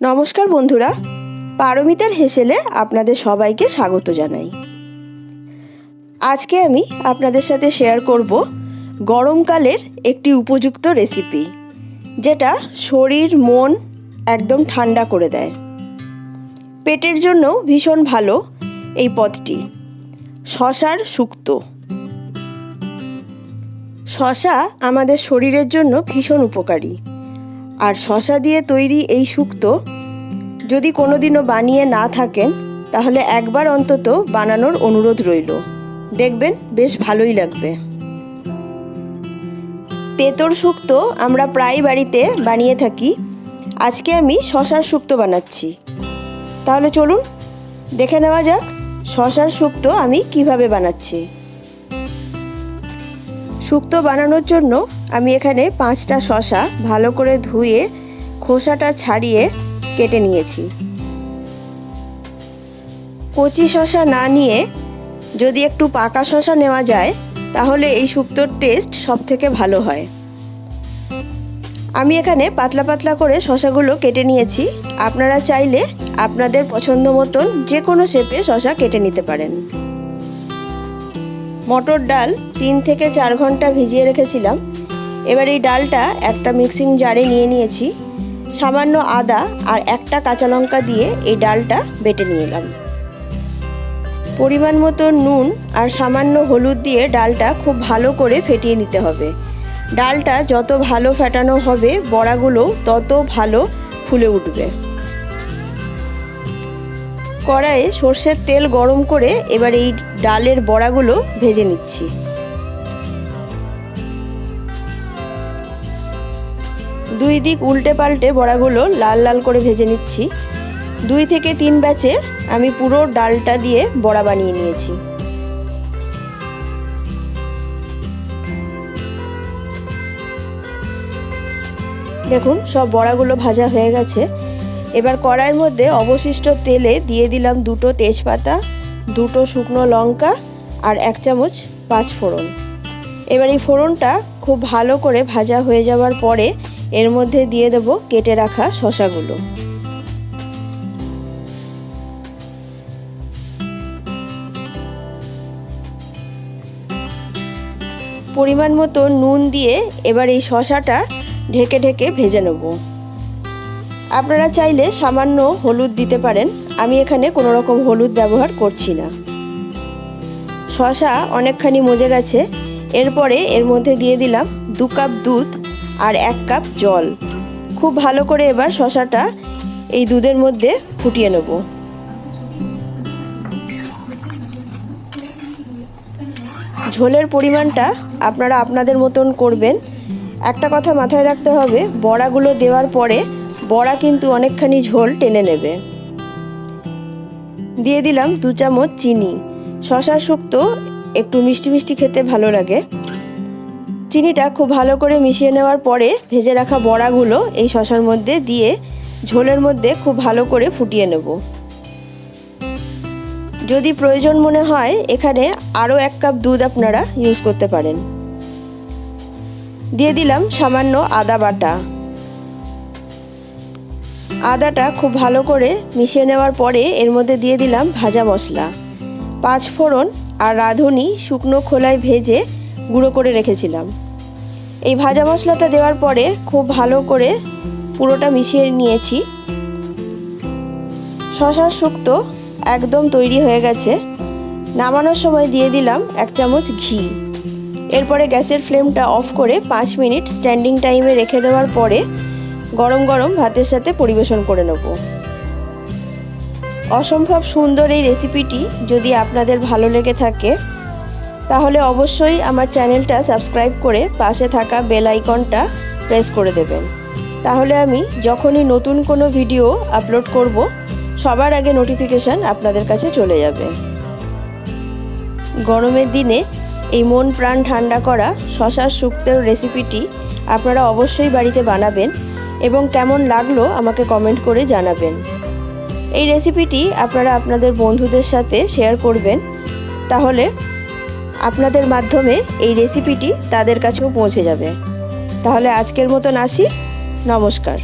নমস্কার বন্ধুরা, পারমিতার হেসেলে আপনাদের সবাইকে স্বাগত জানাই। আজকে আমি আপনাদের সাথে শেয়ার করব গরমকালের একটি উপযুক্ত রেসিপি, যেটা শরীর, মন একদম ঠান্ডা করে দেয়। পেটের জন্য ভীষণ ভালো এই পদটি, শশার শুক্তো শশা আমাদের শরীরের জন্য ভীষণ উপকারী। আর শশা দিয়ে তৈরি এই শুক্তো যদি কোনোদিনও বানিয়ে না থাকেন, তাহলে একবার অন্তত বানানোর অনুরোধ রইল। দেখবেন বেশ ভালোই লাগবে। তেতর শুক্তো আমরা প্রায় বাড়িতে বানিয়ে থাকি। আজকে আমি শশার শুক্তো বানাচ্ছি। তাহলে চলুন, দেখে নেওয়া যাক শশার শুক্তো আমি কীভাবে বানাচ্ছি। শুক্তো বানানোর জন্য আমি এখানে পাঁচটা শশা ভালো করে ধুয়ে খোসাটা ছাড়িয়ে কেটে নিয়েছি। কচি শশা না নিয়ে যদি একটু পাকা শশা নেওয়া যায়, তাহলে এই শুক্তোর টেস্ট সব থেকে ভালো হয়। আমি এখানে পাতলা পাতলা করে শশাগুলো কেটে নিয়েছি। আপনারা চাইলে আপনাদের পছন্দ মতন যে কোনো শেপে শশা কেটে নিতে পারেন। মটর ডাল তিন থেকে চার ঘণ্টা ভিজিয়ে রেখেছিলাম। এবার এই ডালটা একটা মিক্সিং জারে নিয়ে নিয়েছি। সামান্য আদা আর একটা কাঁচা লঙ্কা দিয়ে এই ডালটা বেটে নিয়ে এলাম। পরিমাণ মতো নুন আর সামান্য হলুদ দিয়ে ডালটা খুব ভালো করে ফেটিয়ে নিতে হবে। ডালটা যত ভালো ফেটানো হবে, বড়াগুলো তত ভালো ফুলে উঠবে। কড়াইয়ে সর্ষের তেল গরম করে এবার এই ডালের বড়াগুলো ভেজে নিচ্ছি। দুই দিক উল্টে পাল্টে বড়াগুলো লাল লাল করে ভেজে নিচ্ছি। দুই থেকে তিন ব্যাচে আমি পুরো ডালটা দিয়ে বড়া বানিয়ে নিয়েছি। দেখুন, সব বড়াগুলো ভাজা হয়ে গেছে। এবার কড়াইয়ের মধ্যে অবশিষ্ট তেলে দিয়ে দিলাম দুটো তেজপাতা, দুটো শুকনো লঙ্কা আর এক চামচ পাঁচ ফোড়ন। এবার এই ফোড়নটা খুব ভালো করে ভাজা হয়ে যাওয়ার পরে এর মধ্যে দিয়ে দেব কেটে রাখা শশাগুলো। পরিমাণ মতো নুন দিয়ে এবার এই শশাটা ঢেকে ঢেকে ভেজে নেব। আপনারা চাইলে সামান্য হলুদ দিতে পারেন। আমি এখানে কোনো রকম হলুদ ব্যবহার করছি না। শশা অনেকখানি মজে গেছে। এরপরে এর মধ্যে দিয়ে দিলাম দু কাপ দুধ আর এক কাপ জল। খুব ভালো করে এবার শশাটা এই দুধের মধ্যে ফুটিয়ে নেব। ঝোলের পরিমাণটা আপনারা আপনাদের মতন করবেন। একটা কথা মাথায় রাখতে হবে, বড়াগুলো দেওয়ার পরে বড়া কিন্তু অনেকখানি ঝোল টেনে নেবে। দিয়ে দিলাম দু চামচ চিনি। শশার শুক্তো, একটু মিষ্টি মিষ্টি খেতে ভালো লাগে। চিনিটা খুব ভালো করে মিশিয়ে নেওয়ার পরে ভেজে রাখা বড়াগুলো এই শশার মধ্যে দিয়ে ঝোলের মধ্যে খুব ভালো করে ফুটিয়ে নেব। যদি প্রয়োজন মনে হয়, এখানে আরও এক কাপ দুধ আপনারা ইউজ করতে পারেন। দিয়ে দিলাম সামান্য আদা বাটা। আদাটা খুব ভালো করে মিশিয়ে নেওয়ার পরে এর মধ্যে দিয়ে দিলাম ভাজা মশলা। পাঁচ ফোড়ন আর রাঁধুনি শুকনো খোলায় ভেজে গুঁড়ো করে রেখেছিলাম। এই ভাজা মশলাটা দেওয়ার পরে খুব ভালো করে পুরোটা মিশিয়ে নিয়েছি। শশা শুক্তো একদম তৈরি হয়ে গেছে। নামানোর সময় দিয়ে দিলাম এক চামচ ঘি। এরপরে গ্যাসের ফ্লেমটা অফ করে পাঁচ মিনিট স্ট্যান্ডিং টাইমে রেখে দেওয়ার পরে গরম গরম ভাতের সাথে পরিবেশন করে নেব। অসম্ভব সুন্দর এই রেসিপিটি যদি আপনাদের ভালো লেগে থাকে, তাহলে অবশ্যই আমার চ্যানেলটা সাবস্ক্রাইব করে পাশে থাকা বেল আইকনটা প্রেস করে দেবেন। তাহলে আমি যখনই নতুন কোনো ভিডিও আপলোড করব, সবার আগে নোটিফিকেশান আপনাদের কাছে চলে যাবে। গরমের দিনে এই মন প্রাণ ঠান্ডা করা শশার শুক্তের রেসিপিটি আপনারা অবশ্যই বাড়িতে বানাবেন। এবং কেমন লাগল আমাকে কমেন্ট করে জানাবেন। এই রেসিপিটি আপনারা আপনাদের বন্ধুদের সাথে শেয়ার করবেন। তাহলে আপনাদের মাধ্যমে এই রেসিপিটি তাদের কাছেও পৌঁছে যাবে। তাহলে আজকের মতন আসি। নমস্কার।